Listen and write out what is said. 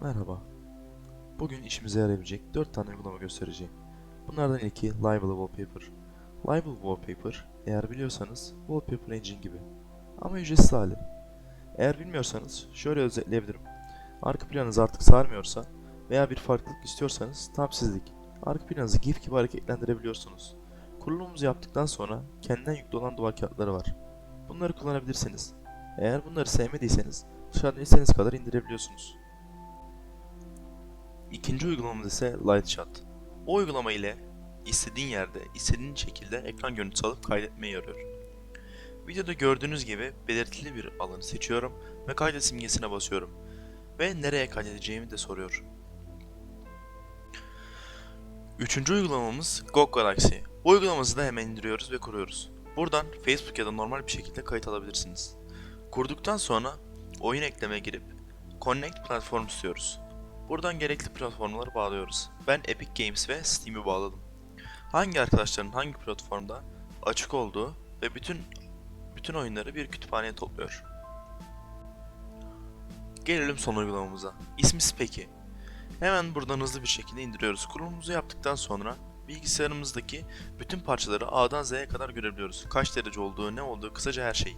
Merhaba. Bugün işimize yarayabilecek 4 tane uygulama göstereceğim. Bunlardan ilki Lively Wallpaper. Lively Wallpaper, eğer biliyorsanız Wallpaper Engine gibi. Ama ücretsiz hali. Eğer bilmiyorsanız şöyle özetleyebilirim. Arka planınız artık sarmıyorsa veya bir farklılık istiyorsanız tam sizlik. Arka planınızı GIF gibi hareketlendirebiliyorsunuz. Kurulumunuzu yaptıktan sonra kendinden yüklü olan duvar kağıtları var. Bunları kullanabilirsiniz. Eğer bunları sevmediyseniz dışarıdan istediğiniz kadar indirebiliyorsunuz. İkinci uygulamamız ise Lightshot. Bu uygulama ile istediğin yerde, istediğin şekilde ekran görüntüsü alıp kaydetmeye yarıyor. Videoda gördüğünüz gibi belirtili bir alanı seçiyorum ve kaydet simgesine basıyorum. Ve nereye kaydedeceğimi de soruyor. Üçüncü uygulamamız Go Galaxy. Bu uygulamamızı da hemen indiriyoruz ve kuruyoruz. Buradan Facebook ya da normal bir şekilde kayıt alabilirsiniz. Kurduktan sonra oyun ekleme girip Connect platform istiyoruz. Buradan gerekli platformları bağlıyoruz. Ben Epic Games ve Steam'i bağladım. Hangi arkadaşların hangi platformda açık olduğu ve bütün bütün oyunları bir kütüphaneye topluyor. Gelelim son uygulamamıza. İsmi Speki. Hemen buradan hızlı bir şekilde indiriyoruz. Kurulumuzu yaptıktan sonra bilgisayarımızdaki bütün parçaları A'dan Z'ye kadar görebiliyoruz. Kaç derece olduğu, ne olduğu, kısaca her şey.